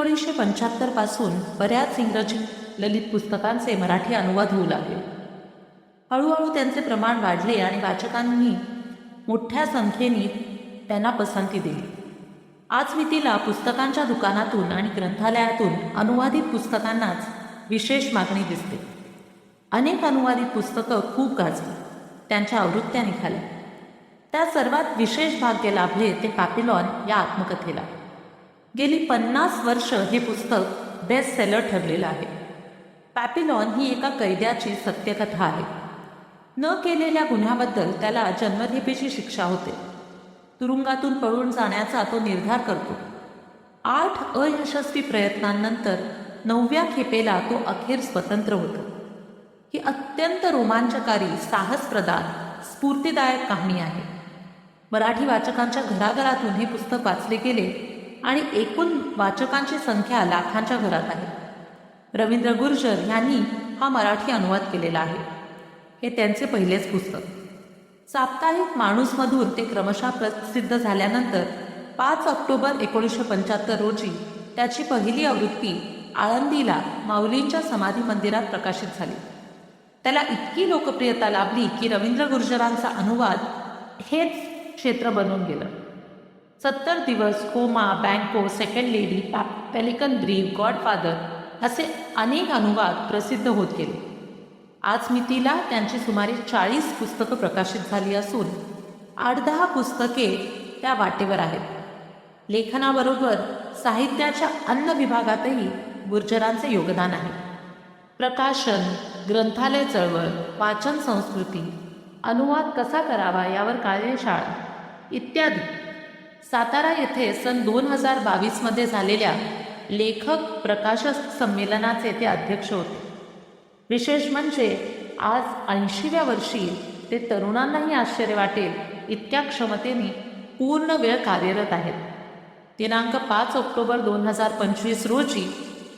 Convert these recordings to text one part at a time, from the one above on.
एकोणीसशे पंच्याहत्तरपासून बऱ्याच इंग्रजी ललित पुस्तकांचे मराठी अनुवाद होऊ लागले. हळूहळू त्यांचे प्रमाण वाढले आणि वाचकांनी मोठ्या संख्येने त्यांना पसंती दिली. आज मी तिला पुस्तकांच्या दुकानातून आणि ग्रंथालयातून अनुवादित पुस्तकांनाच विशेष मागणी दिसते. अनेक अनुवादित पुस्तकं खूप गाजली. त्यांच्या आवृत्त्या निघाल्या. त्या सर्वात विशेष भाग्य लाभले ते पॅपिलॉन या आत्मकथेला. गेली पन्नास वर्ष हे पुस्तक बेस्ट सेलर ठरलेलं आहे. पॅपिलॉन ही एका कैद्याची सत्यकथा आहे. न केलेल्या गुन्ह्याबद्दल त्याला जन्मठेपेची शिक्षा होते. तुरुंगातून पळून जाण्याचा तो निर्धार करतो. आठ अयशस्वी प्रयत्नांनंतर नवव्या खेपेला तो अखेर स्वतंत्र होतो. ही अत्यंत रोमांचकारी साहसप्रदान स्फूर्तीदायक कहाणी आहे. मराठी वाचकांच्या घराघरातून हे पुस्तक वाचले गेले आणि एकूण वाचकांची संख्या लाखांच्या घरात आहे. रवींद्र गुर्जर यांनी हा मराठी अनुवाद केलेला आहे. हे त्यांचे पहिलेच पुस्तक. साप्ताहिक माणूसमधून ते क्रमशः प्रसिद्ध झाल्यानंतर पाच ऑक्टोबर एकोणीसशे पंच्याहत्तर रोजी त्याची पहिली आवृत्ती आळंदीला माऊलींच्या समाधी मंदिरात प्रकाशित झाली. त्याला इतकी लोकप्रियता लाभली की रवींद्र गुर्जरांचा अनुवाद हेच क्षेत्र बनून गेलं. सत्तर दिवस कोमा बँको सेकंड लेडी पॅ पेलिकन ब्रीफ गॉडफादर असे अनेक अनुवाद प्रसिद्ध होत गेले. आज मितीला त्यांची सुमारे चाळीस पुस्तकं प्रकाशित झाली असून आठ दहा पुस्तके त्या वाटेवर आहेत. लेखनाबरोबर साहित्याच्या अन्न विभागातही गुर्जरांचे योगदान आहे. प्रकाशन ग्रंथालय चळवळ वाचन संस्कृती अनुवाद कसा करावा यावर कार्यशाळा इत्यादी सातारा येथे सन दोन हजार बावीसमध्ये झालेल्या लेखक प्रकाशक संमेलनाचे ते अध्यक्ष होते. विशेष म्हणजे आज ऐंशीव्या वर्षी ते तरुणांनाही आश्चर्य वाटेल इतक्या क्षमतेने पूर्ण वेळ कार्यरत आहेत. दिनांक पाच ऑक्टोबर दोन हजार पंचवीस रोजी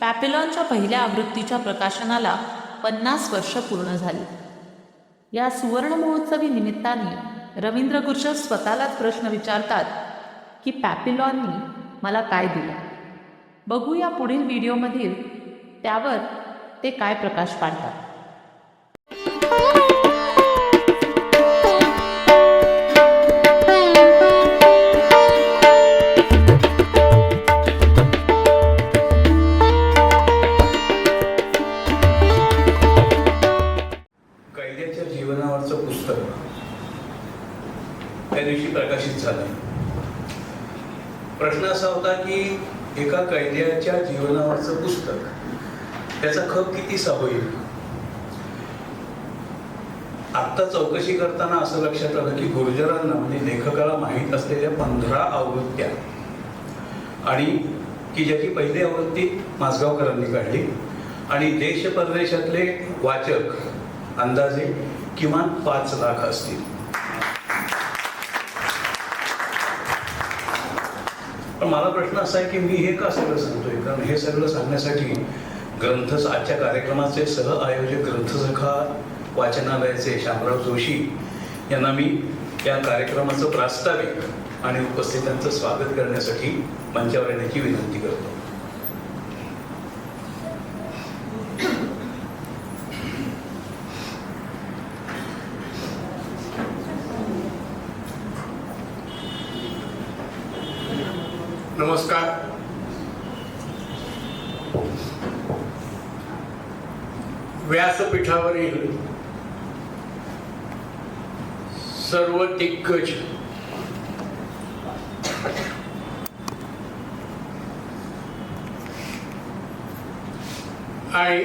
पॅपेलॉनच्या पहिल्या आवृत्तीच्या प्रकाशनाला पन्नास वर्ष पूर्ण झाली. या सुवर्ण महोत्सवी निमित्ताने रवींद्र गुर्जर स्वतःलाच प्रश्न विचारतात की पॅपिलॉननी मला काय दिलं? बघूया पुढील व्हिडिओमधील त्यावर ते काय प्रकाश पाडतात. खप कितीसा होईल आत्ता चौकशी करताना असं लक्षात आलं की गुर्जरांना म्हणजे लेखकाला माहीत असलेल्या पंधरा आवृत्त्या आणि की ज्याची पहिली आवृत्ती माजगावकरांनी काढली आणि देश परदेशातले वाचक अंदाजे किमान पाच लाख असतील. पण मला प्रश्न असा आहे की मी हे का सगळं सांगतोय? कारण हे सगळं सांगण्यासाठी ग्रंथ आजच्या कार्यक्रमाचे सह आयोजक ग्रंथसखा वाचनालयाचे शामराव जोशी यांना मी या कार्यक्रमाचं प्रास्ताविक आणि उपस्थितांचं स्वागत करण्यासाठी मंचावर येण्याची विनंती करतो नमस्कार व्यासपीठावरील सर्व दिग्गज आणि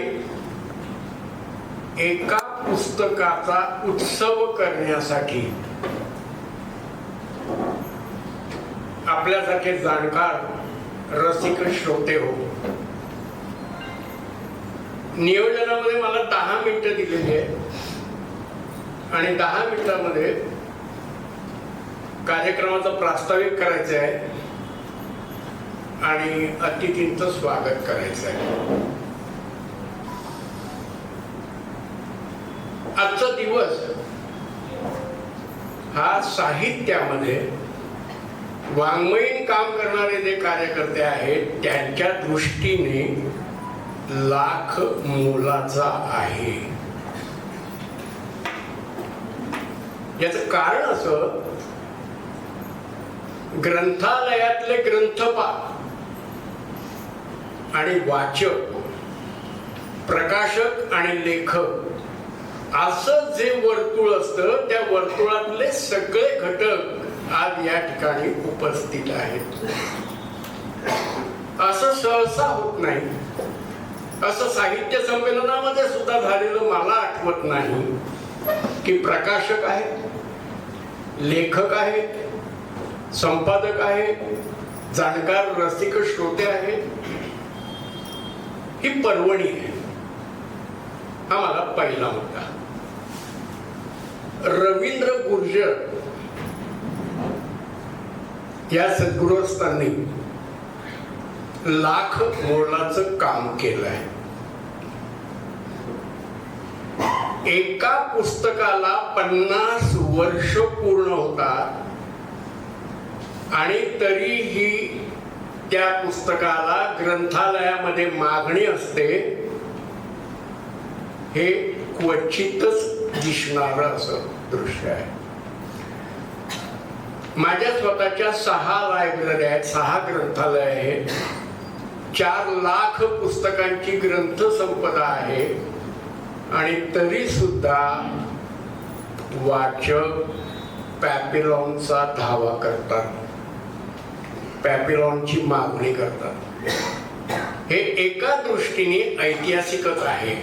एका पुस्तकाचा उत्सव करण्यासाठी आपल्यासारखे जाणकार रसिक श्रोते हो. नियोजनामध्ये मला दहा मिनिटं दिलेली आहे आणि दहा मिनिटामध्ये कार्यक्रमाचं प्रास्ताविक करायचं आहे आणि अतिथींचं स्वागत करायचं आहे आजचा दिवस हा साहित्यामध्ये वाङ्मयीन काम करणारे जे कार्यकर्ते आहेत त्यांच्या दृष्टीने लाख मोलाचा आहे. याचं कारण असं ग्रंथालयातले ग्रंथपाल आणि वाचक प्रकाशक आणि लेखक असं जे वर्तुळ असतं त्या वर्तुळातले सगळे घटक आज या ठिकाणी उपस्थित आहेत. असं सहसा होत नाही. असं साहित्य संमेलनामध्ये सुद्धा झालेलं मला आठवत नाही की प्रकाशक आहेत लेखक आहेत संपादक आहेत जाणकार रसिक श्रोते आहेत ही पर्वणी आहे. हा मला पहिला मुद्दा. रवींद्र गुर्जर या सद्गृहस्थांनी लाख मोलाचं काम केलंय. एका पुस्तकाला पन्नास वर्ष पूर्ण होतात. आणि तरीही त्या पुस्तकाला ग्रंथालयामध्ये मागणी असते हे क्वचितच दिसणार असं दृश्य आहे. माझ्या स्वतःच्या सहा लायब्ररी आहेत सहा ग्रंथालय आहेत. चार लाख पुस्तकांची ग्रंथ संपदा आहे. आणि तरी सुद्धा वाचक पॅपिलॉनचा धावा करतात. पॅपिलॉनची मागणी करतात. हे एका दृष्टीने ऐतिहासिकच आहे.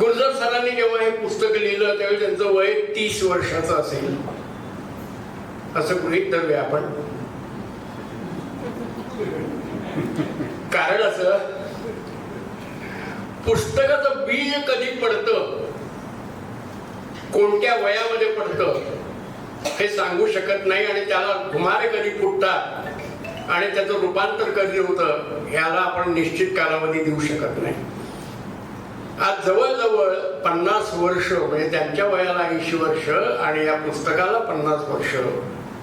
गुर्जर सरांनी जेव्हा हे पुस्तक लिहिलं त्यावेळी त्यांचं वय तीस वर्षाचं असेल. असं गृहित धरूया आपण. कारण असं पुस्तकाचं बीज कधी पडतं? कोणत्या वयामध्ये पडतं? हे सांगू शकत नाही आणि त्याला घुमारे कधी फुटतात आणि त्याचं रूपांतर कधी होतं याला आपण निश्चित कालावधी देऊ शकत नाही. आज जवळजवळ पन्नास वर्ष म्हणजे त्यांच्या वयाला ऐंशी वर्ष आणि या पुस्तकाला पन्नास वर्ष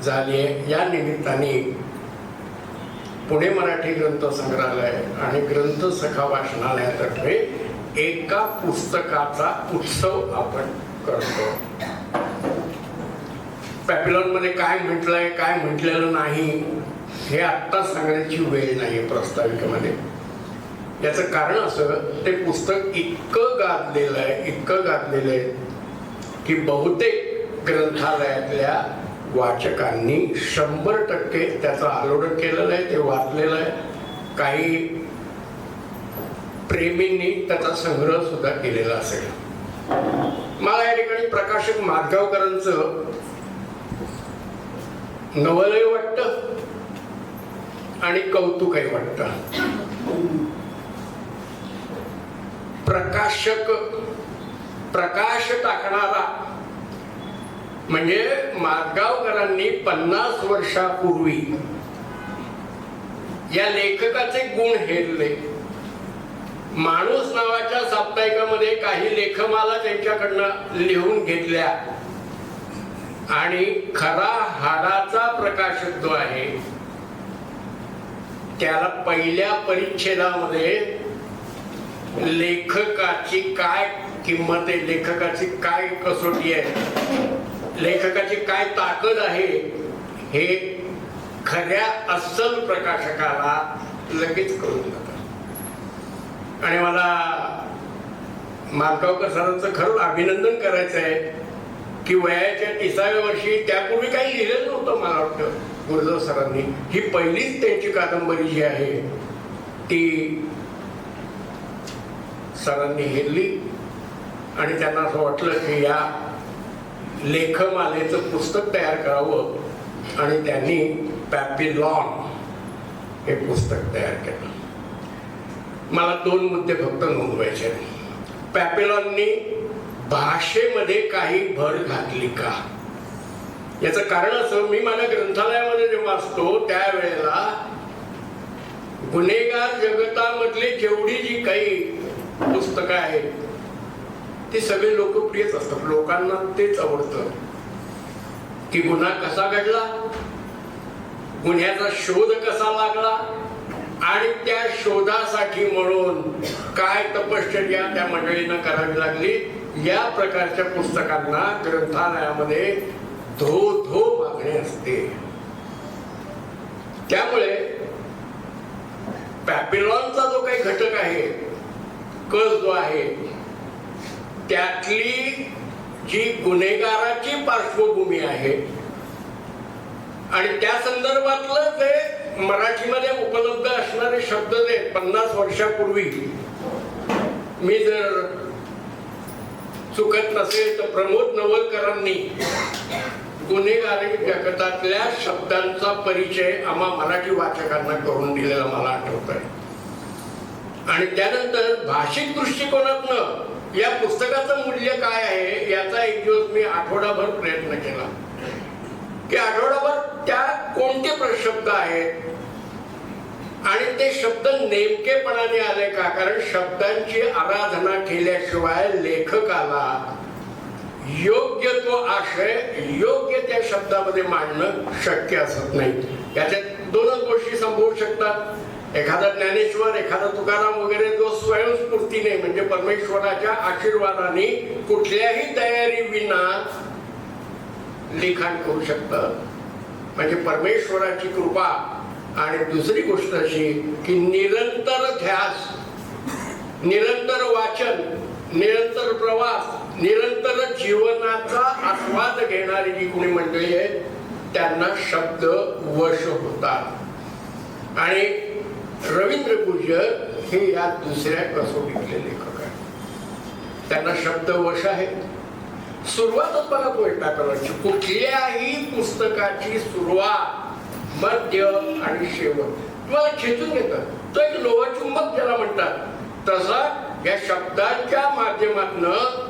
झाली आहे. या निमित्ताने पुणे मराठी ग्रंथ संग्रहालय आणि ग्रंथ सखा वाचनालयातर्फे एका पुस्तकाचा उत्सव आपण करतो. पॅपिलॉनमध्ये काय म्हटलंय काय म्हटलेलं नाही हे आत्ता सांगण्याची वेळ नाही प्रस्ताविकेमध्ये. याचं कारण असं ते पुस्तक इतकं गाजलेलं आहे इतकं गाजलेलं आहे की बहुतेक ग्रंथालयातल्या वाचकांनी शंभर टक्के त्याचं आलोडन केलेलं आहे ते वाचलेलं आहे. काही प्रेमींनी त्याचा संग्रह सुद्धा केलेला असेल. मला या ठिकाणी प्रकाशक माधगावकरांचं नवलही वाटत आणि कौतुकही वाटत. प्रकाशक प्रकाश टाकणारा म्हणजे माधगावकरांनी पन्नास वर्षापूर्वी या लेखकाचे गुण हेरले. माणूस नावाच्या साप्ताहिकामध्ये काही लेखमाला त्यांच्याकडनं लिहून घेतल्या. आणि खरा हाडाचा प्रकाशक जो आहे त्याला पहिल्या परिच्छेदामध्ये लेखकाची काय किंमत आहे लेखकाची काय कसोटी आहे लेखकाची काय ताकद आहे हे खऱ्या अस्सल प्रकाशकाला लगेच कळून जातं. आणि मला मालगावकर सरांचं खरं अभिनंदन करायचं आहे की वयाच्या तिसाव्या वर्षी त्यापूर्वी काही लिहिलेलं नव्हतं मला वाटतं गुरुदेव सरांनी. ही पहिलीच त्यांची कादंबरी जी आहे ती सरांनी हेरली आणि त्यांना असं वाटलं की या लेखमालेचं पुस्तक तयार करावं आणि त्यांनी पॅपिलॉन हे पुस्तक तयार केलं. मला दोन मुद्दे फक्त नोंदवायचे पॅपिलॉननी भाषेमध्ये काही भर घातली का? याचं कारण असं मी माझ्या ग्रंथालयामध्ये जेव्हा असतो त्यावेळेला गुन्हेगार जगतामधली जेवढी जी काही पुस्तकं आहेत ती सगळे लोकप्रियच असतात. लोकांना तेच आवडतं. की गुन्हा कसा घडला गुन्ह्याचा शोध कसा लागला आणि त्या शोधासाठी म्हणून काय तपश्चर्या त्या मंडळीनं करावी लागली या प्रकारच्या पुस्तकांना ग्रंथालयामध्ये धो धो मागणी असते. त्यामुळे पॅपिलॉनचा जो काही घटक आहे कस जो आहे त्यातली जी गुन्हेगाराची पार्श्वभूमी आहे आणि त्या संदर्भातलं जे मराठीमध्ये उपलब्ध असणारे शब्द जे पन्नास वर्षापूर्वी मी जर चुकत नसेल तर प्रमोद नवलकरांनी गुन्हेगारी जगतातल्या शब्दांचा परिचय आम्हा मराठी वाचकांना करून दिलेला मला आठवत आहे. आणि त्यानंतर भाषिक दृष्टिकोनातनं या पुस्तकाचं मूल्य काय आहे याचा एक दिवस मी आठवडाभर प्रयत्न केला. की आठवडाभर त्या कोणते प्रशब्द आहेत आणि ते शब्द नेमकेपणाने आले का? कारण शब्दांची आराधना केल्याशिवाय लेखकाला योग्य तो आशय योग्य त्या शब्दामध्ये मांडणं शक्य असत नाही. याच्यात दोनच गोष्टी संभवू शकतात. एखादा ज्ञानेश्वर एखादा तुकाराम वगैरे जो स्वयंस्फूर्तीने म्हणजे परमेश्वराच्या आशीर्वादाने कुठल्याही तयारी विना लिखाण करू शकतं. म्हणजे परमेश्वराची कृपा आणि दुसरी गोष्ट अशी की निरंतर ध्यास निरंतर वाचन निरंतर प्रवास निरंतर जीवनाचा आस्वाद घेणारी जी कोणी मंडळी आहेत त्यांना शब्द वश होतात. आणि रवींद्र गुर्जर हे या दुसऱ्या कसोटीतले लेखक आहेत. त्यांना शब्द वश आहेत. सुरुवातच बघा तो कुठल्याही पुस्तकाची सुरुवात मध्य आणि शेवट. तुम्हाला खेचून घेतात. तो एक लोहचुंबक ज्याला म्हणतात. तसा या शब्दाच्या माध्यमातनं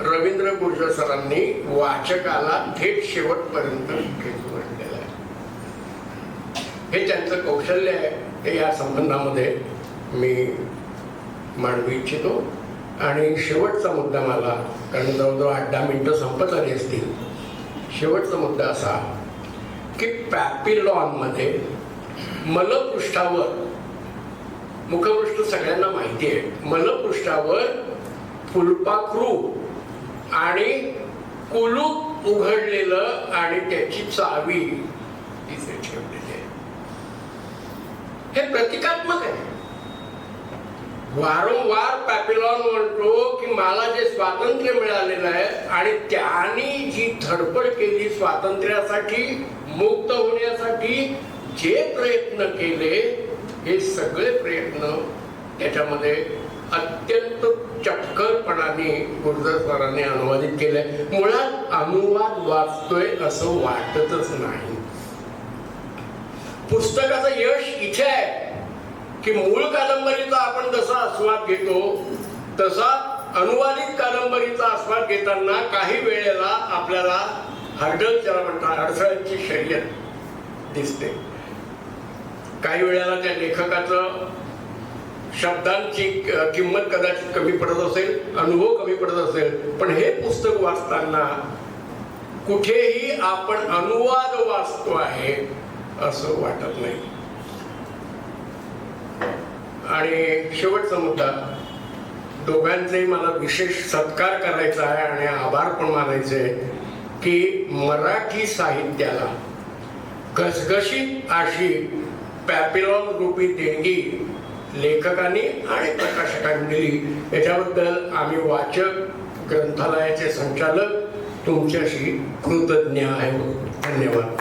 रवींद्र गुर्जर सरांनी वाचकाला थेट शेवटपर्यंत खेचून आणलेलं आहे. हे त्यांचं कौशल्य आहे. हे या संबंधामध्ये मी मांडू इच्छितो. आणि शेवटचा मुद्दा मला कारण जवळजवळ आठ दहा मिनिटं संपत आली असतील. शेवटचा मुद्दा असा की पॅपिलॉनमध्ये मलपृष्ठावर मुखपृष्ठ सगळ्यांना माहिती आहे मलपृष्ठावर फुलपाखरू आणि कुलूप उघडलेलं आणि त्याची चावी तिथे ठेवलेली आहे हे प्रतिकात्मक आहे. वारंवार पॅपिलॉन म्हणतो की मला जे स्वातंत्र्य मिळालेलं आहे आणि त्यांनी जी धडपड केली स्वातंत्र्यासाठी मुक्त होण्यासाठी जे प्रयत्न केले हे सगळे प्रयत्न त्याच्यामध्ये अत्यंत चक्करपणाने गुरुदासवारांनी अनुवादित केले मुळात अनुवाद वाचतोय असं वाटतच नाही. पुस्तकाचं यश इथे आहे. की मूळ कादंबरीचा आपण जसा आस्वाद घेतो तसा अनुवादित कादंबरीचा आस्वाद घेताना काही वेळेला आपल्याला हर्डल ज्याला म्हणतात अडथळ्यांची शर्यत दिसते. काही वेळेला त्या लेखकाचं शब्दांची किंमत कदाचित कमी पडत असेल अनुभव कमी पडत असेल पण हे पुस्तक वाचताना कुठेही आपण अनुवाद वाचतो आहे असं वाटत नाही. आणि शेवटचा मुद्दा दोघांचे मला विशेष सत्कार करायचा आहे आणि आभार पण मानायचे आहे की मराठी साहित्याला घसघशीत अशी पॅपिलॉन रूपी देणगी लेखकांनी आणि प्रकाशकांनी दिली. याच्याबद्दल आम्ही वाचक ग्रंथालयाचे संचालक तुमच्याशी कृतज्ञ आहोत धन्यवाद.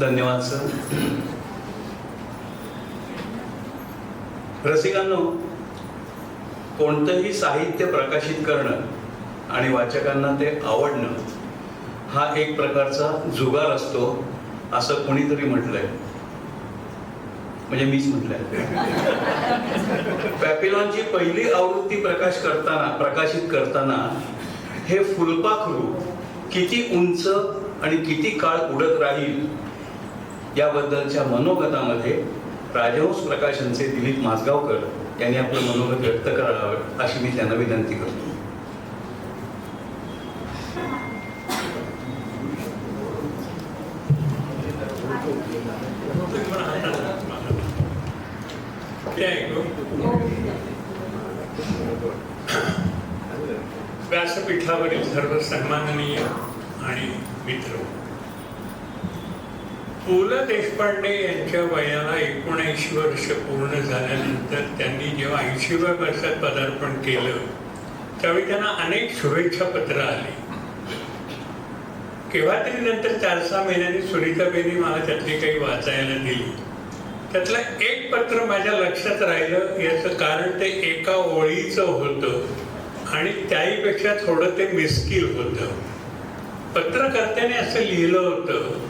धन्यवाद सर रसिकांनो कोणतंही साहित्य प्रकाशित करणं आणि वाचकांना ते आवडणं हा एक प्रकारचा जुगार असतो असं कोणीतरी म्हटलंय. म्हणजे मीच म्हटलंय. पॅपिलॉनची पहिली आवृत्ती प्रकाश करताना प्रकाशित करताना हे फुलपाखरू किती उंच आणि किती काळ उडत राहील याबद्दलच्या मनोगतामध्ये राजहंस प्रकाशनचे दिलीप माजगावकर त्यांनी आपलं मनोगत व्यक्त करावं अशी मी त्यांना विनंती करतो. ते व्यासपीठावरील सर्व सन्माननीय आणि मित्र पु ल देशपांडे यांच्या वयाला एकोणऐंशी वर्ष पूर्ण झाल्यानंतर त्यांनी जेव्हा ऐंशीव्या वर्षात पदार्पण केलं त्यावेळी त्यांना अनेक शुभेच्छा पत्र आली. केव्हा तरी नंतर चार सहा महिन्यांनी सुनीताबेनी मला त्यातली काही वाचायला दिली. त्यातलं एक पत्र माझ्या लक्षात राहिलं याचं कारण ते एका ओळीचं होतं आणि त्याहीपेक्षा थोडं ते मिस्किल होतं. पत्रकर्त्याने असं लिहिलं होतं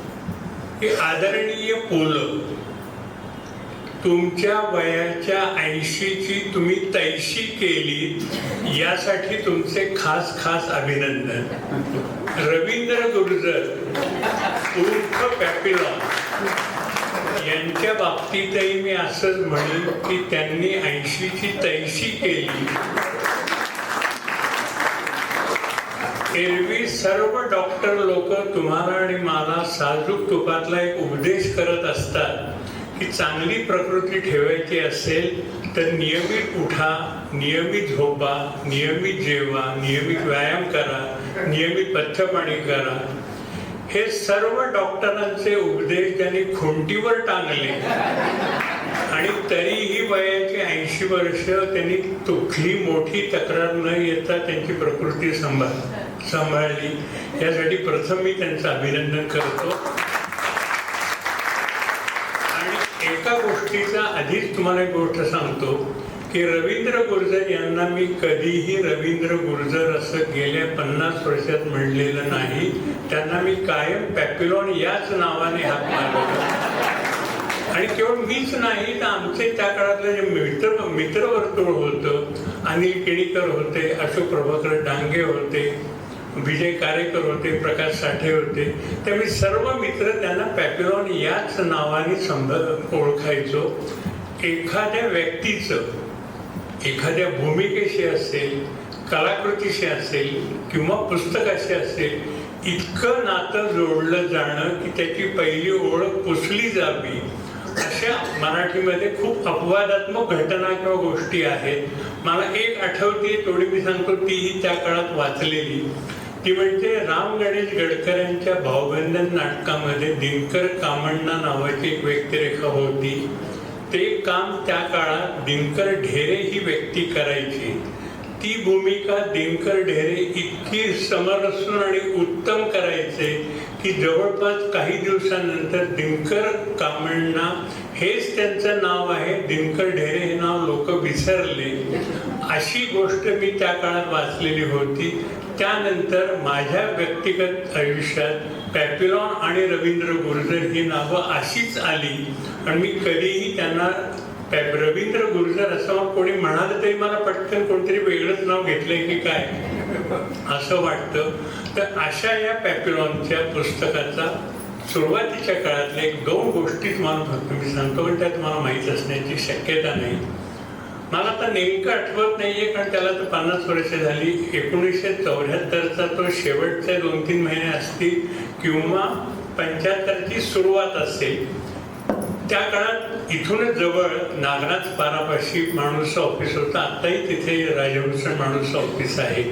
की आदरणीय पोल तुमच्या वयाच्या ऐंशीची तुम्ही तैशी केली यासाठी तुमचे खास खास अभिनंदन. रवींद्र गुर्जर उर्फ पॅपिलॉन यांच्या बाबतीतही मी असंच म्हणेन की त्यांनी ऐंशीची तैशी केली. एरवी सर्व डॉक्टर लोक तुम्हाला आणि मला साजूक तुपातला एक उपदेश करत असतात की चांगली प्रकृती ठेवायची असेल तर नियमित उठा नियमित झोपा नियमित जेवा नियमित व्यायाम करा नियमित पथ्यपाणी करा. हे सर्व डॉक्टरांचे उपदेश त्यांनी खुंटीवर टांगले आणि तरीही वयाची ऐंशी वर्ष त्यांनी कुठली मोठी तक्रार न येता त्यांची प्रकृती सांभाळ सांभाळली. यासाठी प्रथम मी त्यांचं अभिनंदन करतो. आणि एका गोष्टीचा आधीच तुम्हाला एक गोष्ट सांगतो की रवींद्र गुर्जर यांना मी कधीही रवींद्र गुर्जर असं गेल्या पन्नास वर्षात म्हणलेलं नाही. त्यांना मी कायम पॅपिलॉन याच नावाने हात मारला आणि केवळ मीच नाही तर आमचे त्या काळातलं जे मित्र मित्रवर्तुळ होतं अनिल केणीकर होते अशोक प्रभाकर डांगे होते विजय कारेकर होते प्रकाश साठे होते. ते मी सर्व मित्र त्यांना पॅपिलॉन याच नावाने संभ ओळखायचो. एखाद्या व्यक्तीचं एखाद्या भूमिकेशी असेल कलाकृतीशी असेल किंवा पुस्तकाशी असेल इतकं नातं जोडलं जाणं की त्याची पहिली ओळख पुसली जावी. अशा मराठीमध्ये खूप अपवादात्मक घटना किंवा गोष्टी आहेत. मला एक आठवते थोडी मी सांगतो तीही त्या काळात वाचलेली. ती म्हणजे राम गणेश गडकरांच्या भावबंधन नाटकामध्ये दिनकर कामण्णा नावाची एक व्यक्तिरेखा होती. ते काम त्या काळात दिनकर ढेरे ही व्यक्ती करायची. ती भूमिका दिनकर ढेरे इतकी समरसून आणि उत्तम करायचे की जवळपास काही दिवसानंतर दिनकर कामण्णा हेच त्यांचं नाव आहे दिनकर ढेरे हे नाव लोक विसरले. अशी गोष्ट मी त्या काळात वाचलेली होती. त्यानंतर माझ्या व्यक्तिगत आयुष्यात पॅपिलॉन आणि रवींद्र गुर्जर ही नावं अशीच आली. आणि मी कधीही त्यांना पॅप रवींद्र गुर्जर असं कोणी म्हणालं तरी मला पटकन कोणतरी वेगळंच नाव घेतलंय की काय. असं वाटतं. तर अशा या पॅपिलॉनच्या पुस्तकाचा सुरुवातीच्या काळातल्या एक दोन गोष्टी तुम्हाला फक्त मी सांगतो पण त्या तुम्हाला माहीत असण्याची शक्यता नाही. मला आता नेमकं आठवत नाहीये कारण त्याला तर पन्नास वर्ष झाली. एकोणीसशे चौऱ्याहत्तरचा तो शेवटचे दोन तीन महिने असतील किंवा पंच्याहत्तरची सुरुवात असेल त्या काळात इथूनच जवळ नागराज पारापाशी माणूस ऑफिस होतं. आत्ताही तिथे राजभूषण माणूस ऑफिस आहे.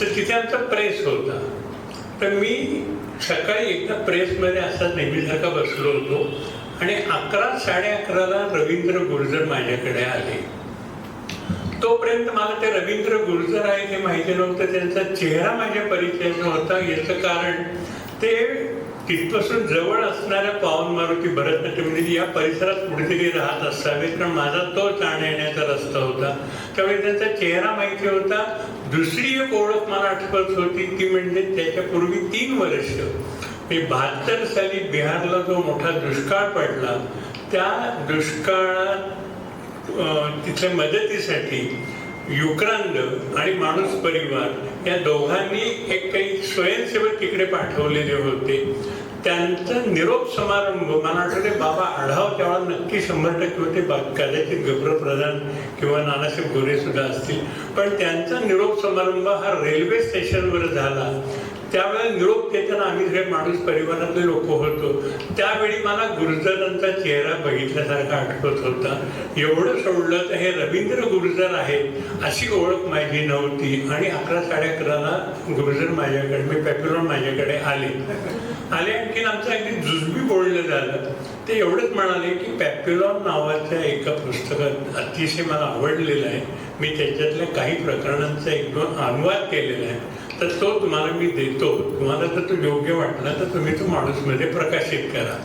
तर तिथे आमचा प्रेस होता. तर मी सकाळी एकदा प्रेसमध्ये असा नेहमीसारखा बसलो होतो आणि अकरा साडे अकराला रवींद्र गुर्जर माझ्याकडे आले. तोपर्यंत मला ते रवींद्र गुर्जर आहे ते माहिती नव्हतं. त्यांचा चेहरा माझ्या परिचयाचा होता. याचं कारण ते तिथपासून जवळ असणाऱ्या पावन मारुती भरतनाट्यम या परिसरात कुठेतरी राहत असावेत कारण माझा तो जाण्या येण्याचा रस्ता होता. त्यामुळे त्यांचा चेहरा माहिती होता. दुसरी एक ओळख मला आठवत होती ती म्हणजे त्याच्यापूर्वी तीन वर्ष. मी बहात्तर साली बिहारला जो मोठा दुष्काळ पडला त्या दुष्काळात तिथल्या मदतीसाठी युक्रांद आणि माणूस परिवार या दोघांनी एक काही स्वयंसेवक तिकडे पाठवलेले होते. त्यांचा निरोप समारंभ मला आठवते बाबा आढाव तेव्हा नक्की शंभर टक्के होते. बा- कदाचित गब्रप्रधान किंवा नानासाहेब गोरे सुद्धा असतील. पण त्यांचा निरोप समारंभ हा रेल्वे स्टेशनवर झाला. त्यावेळेला निरोप देताना आम्ही जे माणूस परिवारातले लोक होतो. त्यावेळी मला गुर्जरांचा चेहरा बघितल्यासारखा आठवत होता. एवढं सोडलं तर हे रवींद्र गुर्जर आहे अशी ओळख माझी नव्हती. आणि अकरा साडे अकराला गुर्जर माझ्याकडे मी पॅप्युलॉन माझ्याकडे आले. आले आणखीन आमचं अगदी जुजबी बोलणं झालं. ते एवढंच म्हणाले की पॅप्युलॉन नावाच्या एका पुस्तकात अतिशय मला आवडलेलं आहे. मी त्याच्यातल्या काही प्रकरणांचा एक दोन अनुवाद केलेला आहे. तर तो तुम्हाला मी देतो. तुम्हाला जर तो योग्य वाटला तर तुम्ही तो माणूसमध्ये प्रकाशित करा.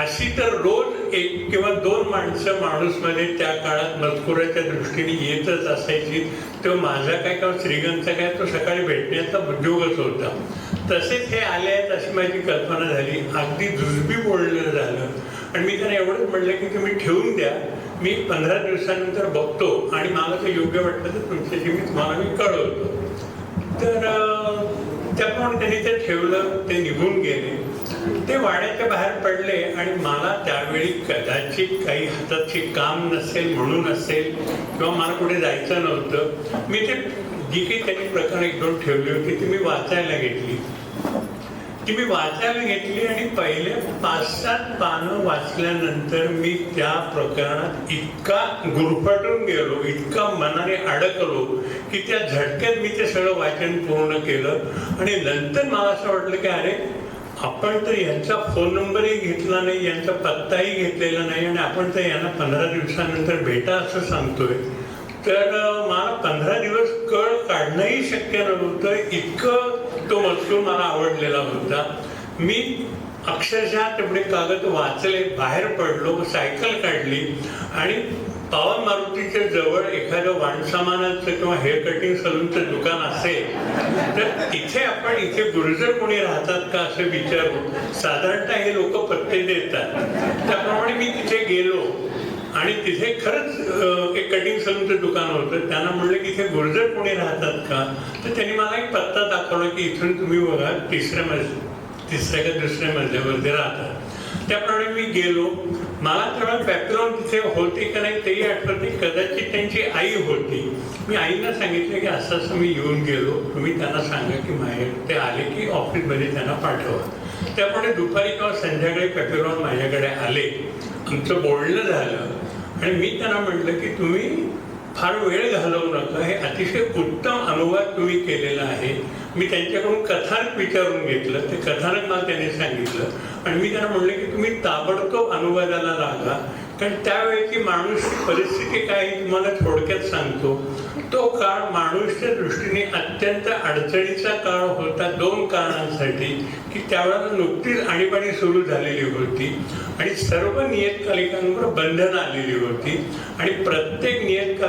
अशी तर रोज एक किंवा दोन माणसं माणूसमध्ये त्या काळात मजकुराच्या दृष्टीने येतच असायची. तो माझा काय किंवा श्रीगंतचा काय तो सकाळी भेटण्याचा उद्योगच होता. तसेच हे आले आहेत अशी माझी कल्पना झाली. अगदी जुजबी बोलणं झालं. आणि मी त्यांना एवढंच म्हटलं की तुम्ही ठेवून द्या. मी पंधरा दिवसानंतर बघतो आणि मला ते योग्य वाटलं तर तुमच्याशी मी तुम्हाला मी कळवतो तर अं, त्याप्रमाणे त्यांनी ते ठेवलं ते निघून गेले. ते वाड्याच्या बाहेर पडले आणि मला त्यावेळी कदाचित काही हाताची काम नसेल म्हणून असेल किंवा मला कुठे जायचं नव्हतं मी ते जी काही त्यांनी प्रकरण एक दोन ठेवली होती ती मी वाचायला घेतली. ती मी वाचायला घेतली आणि पहिले पाच सात पानं वाचल्यानंतर मी त्या प्रकरणात इतका गुरफटून गेलो इतका मनाने अडकलो की त्या झटक्यात मी ते सगळं वाचन पूर्ण केलं. आणि नंतर मला असं वाटलं की अरे आपण तर यांचा फोन नंबरही घेतला नाही यांचा पत्ताही घेतलेला नाही आणि आपण तर यांना पंधरा दिवसानंतर भेटा असं सांगतोय. तर मला पंधरा दिवस कळ काढणंही शक्य नव्हतं. इतकं तो मजकूर मला आवडलेला होता. मी अक्षरशः तेवढे कागद वाचले बाहेर पडलो सायकल काढली आणि पावा मारुतीच्या जवळ एखादं वाणसामानाचं किंवा हेअर कटिंग सलूनचं दुकान असेल तर तिथे आपण इथे गुरुजर कोणी राहतात का असं विचारू साधारणतः हे लोक पत्ते देतात. त्याप्रमाणे मी तिथे गेलो. आणि तिथे खरंच एक कटिंग सलूनचं दुकान होतं. त्यांना म्हणलं की इथे गुर्जर कोणी राहतात का? तर त्यांनी मला एक पत्ता दाखवला की इथून तुम्ही बघा तिसऱ्या मज तिसऱ्या का दुसऱ्या मजल्यावरती राहतात त्याप्रमाणे मी गेलो. मला तेव्हा बॅकग्राऊंड तिथे होते का नाही तेही आठवत नाही. कदाचित त्यांची आई होती. मी आईला सांगितलं की असं असं मी येऊन गेलो. तुम्ही त्यांना सांगा की माहेर ते आले की ऑफिसमध्ये त्यांना पाठवा. त्यामुळे दुपारी किंवा संध्याकाळी पेपरवर माझ्याकडे आले. आमचं बोलणं झालं. आणि मी त्यांना म्हटलं की तुम्ही फार वेळ घालवू नका. हे अतिशय उत्तम अनुवाद तुम्ही केलेला आहे. मी त्यांच्याकडून कथानक विचारून घेतलं. ते कथानक मला त्यांनी सांगितलं. आणि मी त्यांना म्हणलं की तुम्ही ताबडतोब अनुवादाला लागा. कारण त्यावेळेची माणूसची परिस्थिती काय तुम्हाला थोडक्यात सांगतो. तो काळ माणूसच्या दृष्टीने अत्यंत अडचणीचा काळ होता दोन कारणांसाठी की त्यावेळेला नुकतीच आणीबाणी सुरू झालेली होती आणि सर्व नियतकालिकांवर बंधनं आलेली होती. आणि प्रत्येक नियतका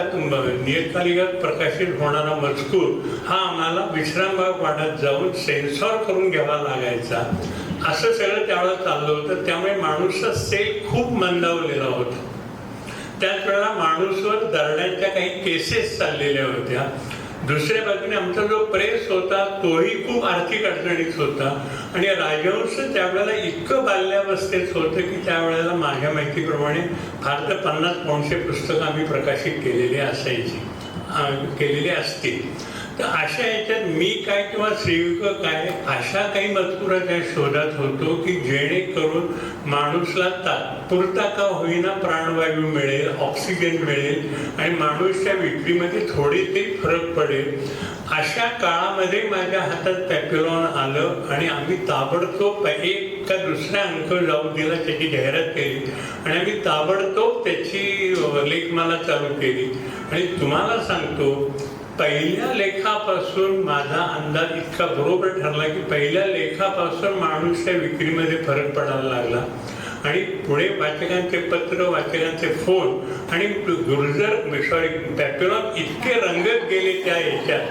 नियतकालिकात प्रकाशित होणारा मजकूर हा आम्हाला विश्रामबाग वाढत जाऊन सेन्सॉर करून घ्यावा लागायचा. असं सगळं त्यावेळेला चाललं होतं. त्यामुळे माणूसचा सेल खूप मंदावलेला होता. त्याच वेळेला माणूसवर दरड्यांच्या काही केसेस चाललेल्या होत्या. दुसऱ्या बाजूने आमचा जो प्रेस होता तोही खूप आर्थिक अडचणीत होता. आणि राजवंश त्यावेळेला इतकं बाल्यावस्थेत होतं की त्यावेळेला माझ्या माहितीप्रमाणे फार तर पन्नास पाचशे पुस्तकं आम्ही प्रकाशित केलेली असायची. केलेली असतील. तर अशा याच्यात मी काय किंवा श्रीयुग काय अशा काही मजकुराच्या शोधात होतो की जेणेकरून माणूसला तात्पुरता का होईना प्राणवायू मिळेल ऑक्सिजन मिळेल आणि माणूसच्या विक्रीमध्ये थोडी तरी फरक पडेल. अशा काळामध्ये माझ्या हातात पॅपिलॉन आलं आणि आम्ही ताबडतोब एक का दुसऱ्या अंक जाऊ दिला त्याची जाहिरात केली आणि आम्ही ताबडतोब त्याची लेखमाला चालू केली. आणि तुम्हाला सांगतो पहिल्या लेखापासून माझा अंदाज इतका बरोबर ठरला की पहिल्या लेखापासून माणूसच्या विक्रीमध्ये फरक पडायला लागला. आणि पुढे वाचकांचे पत्र वाचकांचे फोन आणि गुर्जर सॉरी पॅप्युलॉन इतके रंगत गेले त्या याच्यात.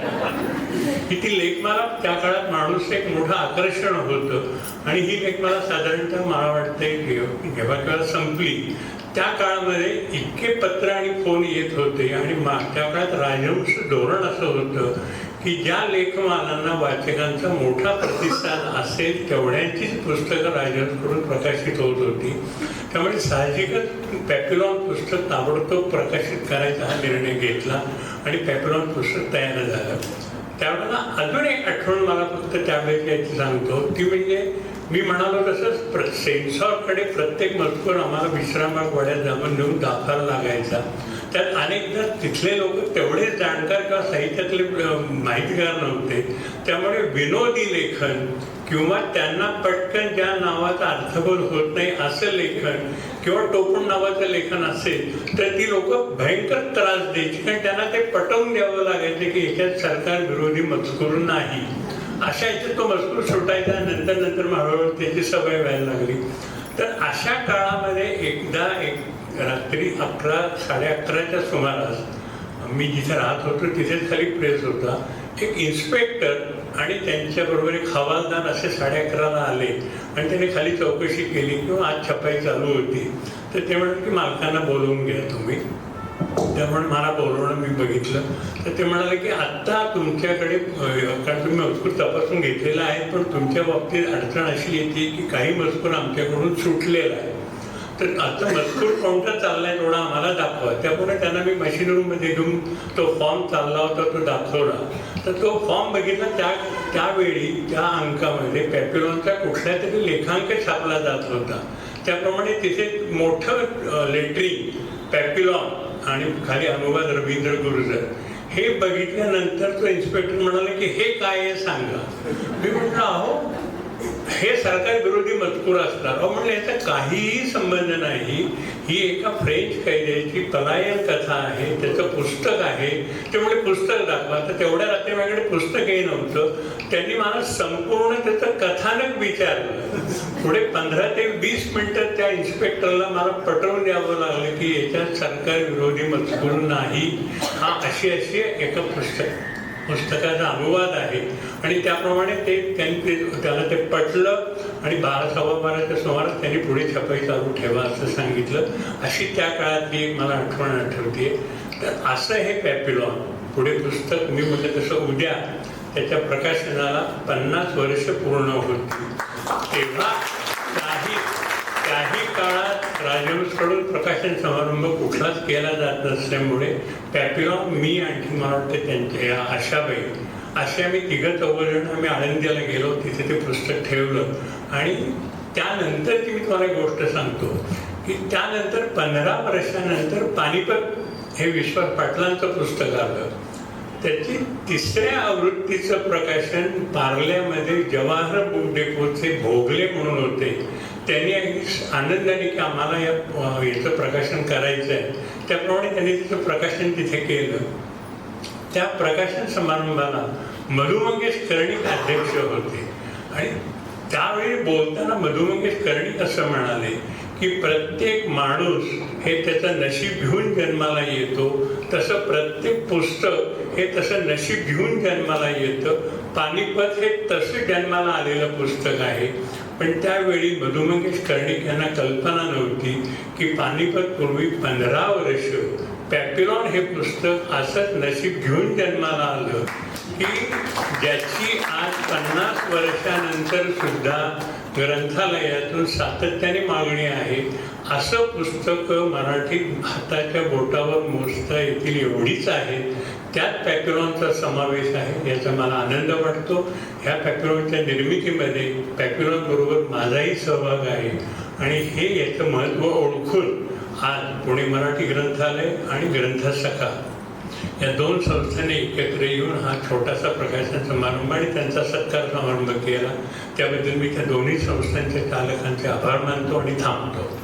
की ती लेख मला त्या काळात माणूस एक मोठं आकर्षण होतं. आणि ही लेख मला साधारणतः मला वाटतंय की जेव्हा संपली त्या काळामध्ये इतके पत्र आणि फोन येत होते आणि त्या काळात राजहंस धोरण असं होतं की ज्या लेखमालांना वाचकांचा मोठा प्रतिसाद असेल तेवढ्यांचीच पुस्तकं राजर्षकडून प्रकाशित होत होती. त्यामुळे साहजिकच पॅप्युलॉन पुस्तक ताबडतोब प्रकाशित करायचा हा निर्णय घेतला आणि पॅप्युलॉन पुस्तक तयार झालं. त्यावेळेला अजून एक आठवण मला फक्त त्यावेळेची याची सांगतो. ती म्हणजे मी म्हणालो तसंच प्र सेन्सॉरकडे प्रत्येक मजकूर आम्हाला विश्रामबाग वाड्यात जाऊन नेऊन दाखवायला लागायचा. त्यात अनेकदा तिथले लोक तेवढेच जाणकार किंवा साहित्यातले माहितगार नव्हते. त्यामुळे विनोदी लेखन किंवा त्यांना पटकन ज्या नावाचा अर्थबोध होत नाही असं लेखन किंवा टोपण नावाचं लेखन असेल तर ती लोक भयंकर त्रास द्यायची. कारण त्यांना ते पटवून द्यावं लागायचं की ह्याच्यात सरकार विरोधी मजकूर नाही. अशा याच्यात तो मजकूर सुटायचा नंतर नंतर मग हळूहळू त्याची सवय व्हायला लागली. तर अशा काळामध्ये एकदा एक रात्री अकरा साडे अकराच्या सुमारास मी जिथे राहत होतो तिथेच खाली प्रेस होता. एक इन्स्पेक्टर आणि त्यांच्याबरोबर एक हवालदार असे साडे अकराला आले आणि त्याने खाली चौकशी केली किंवा आज छपाई चालू होती. तर ते म्हणत की मालकांना बोलवून घ्या तुम्ही. त्यामुळे मला बोलवणं मी बघितलं. तर ते म्हणाले की आत्ता तुमच्याकडे कारण तुम्ही मजकूर तपासून घेतलेला आहे पण तुमच्या बाबतीत अडचण अशी येते की काही मजकूर आमच्याकडून सुटलेला आहे. तर आता मजकूर कोणता चाललाय थोडा आम्हाला दाखवा. त्यामुळे त्यांना मी मशीन रूममध्ये घेऊन तो फॉर्म चालला होता तो दाखवला. तर तो फॉर्म बघितला त्या त्यावेळी त्या अंकामध्ये पॅपिलॉनचा कुठल्या तरी लेखांक छापला जात होता. त्याप्रमाणे तिथे मोठं लेटरिंग पॅपिलॉन आणि खाली अनुवाद रवींद्र गुरुजर हे बघितल्यानंतर तो इन्स्पेक्टर म्हणाले की हे काय आहे सांगा. मी म्हटलं अहो हे सरकार विरोधी मजकूर असणार अहो म्हणलं याचा काहीही संबंध नाही. ही एका फ्रेंच कैद्याची पलायन कथा आहे. त्याचं पुस्तक आहे. त्यामुळे पुस्तक दाखवा. तर तेवढ्या रात्री माझ्याकडे पुस्तकही नव्हतं. त्यांनी मला संपूर्ण त्याचं कथानक विचारलं. पुढे पंधरा ते वीस मिनिटं त्या इन्स्पेक्टरला मला पटवून द्यावं लागलं की याच्यात सरकार विरोधी मजकूर नाही. हा अशी अशी एका पुस्तक पुस्तकाचा अनुवाद आहे. आणि त्याप्रमाणे ते त्यांनी ते- त्याला ते पटलं आणि बारा सव्वा बाराच्या सुमारास त्यांनी पुढे छपाई चालू ठेवा असं सांगितलं. अशी त्या काळातली एक मला आठवण आठवते. तर असं हे पॅपिलॉन पुढे पुस्तक मी म्हटलं तसं उद्या त्याच्या प्रकाशनाला पन्नास वर्ष पूर्ण होती तेव्हा काही काही काळात राजहंसकडून प्रकाशन समारंभ कुठलाच केला जात नसल्यामुळे पॅपिलॉन मी आणखी मला वाटते त्यांच्या या आशाबाई असे आम्ही तिघं चौघजण आम्ही आळंदीला गेलो तिथे ते पुस्तक ठेवलं. आणि त्यानंतरची मी तुम्हाला एक गोष्ट सांगतो की त्यानंतर पंधरा वर्षानंतर पानिपत हे विश्वास पाटलांचं पुस्तक आलं. त्याची तिसऱ्या आवृत्तीचं प्रकाशन पार्ल्यामध्ये जवाहर बुक डेपोचे भोगले म्हणून होते. त्यांनी आनंदाने की आम्हाला या याचं प्रकाशन करायचं आहे त्याप्रमाणे त्यांनी तिचं प्रकाशन तिथे केलं. त्या प्रकाशन समारंभाला मधु मंगेश कर्णिक अध्यक्ष होते. आणि त्यावेळी बोलताना मधु मंगेश कर्णिक असं म्हणाले की प्रत्येक माणूस हे त्याचं नशीब घेऊन जन्माला येतो तसं प्रत्येक पुस्तक हे तसं नशीब घेऊन जन्माला येतं. पानिपत हे तसं जन्माला आलेलं पुस्तक आहे. पण त्यावेळी मधुमंगेश कर्णिक यांना कल्पना नव्हती की पानिपत पूर्वी पंधरा वर्ष पॅपिलॉन हे पुस्तक असंच नशीब घेऊन जन्माला आलं. की ज्याची आज पन्नास वर्षानंतर सुद्धा ग्रंथालयातून सातत्याने मागणी आहे. असं पुस्तक मराठीत हाताच्या बोटावर मोजता येतील एवढीच आहे. त्यात पॅप्युलॉनचा समावेश आहे याचा मला आनंद वाटतो. ह्या पॅप्युलॉनच्या निर्मितीमध्ये पॅप्युलॉन बरोबर माझाही सहभाग आहे. आणि हे याचं महत्त्व ओळखून आज पुणे मराठी ग्रंथालय आणि ग्रंथसखा या दोन संस्थांनी एकत्र येऊन हा छोटासा प्रकाशन समारंभ आणि त्यांचा सत्कार समारंभ केला. त्याबद्दल मी त्या दोन्ही संस्थांच्या चालकांचे आभार मानतो आणि थांबतो.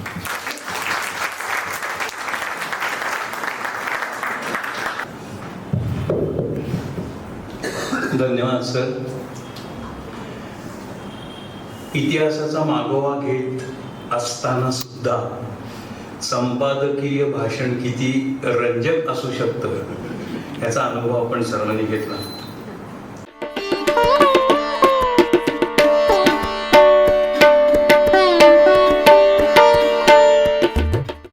धन्यवाद सर. इतिहासाचा मागोवा घेत असताना सुद्धा संपादकीय भाषण किती रंजक असू शकतं? याचा अनुभव आपण सर्वांनी घेतला.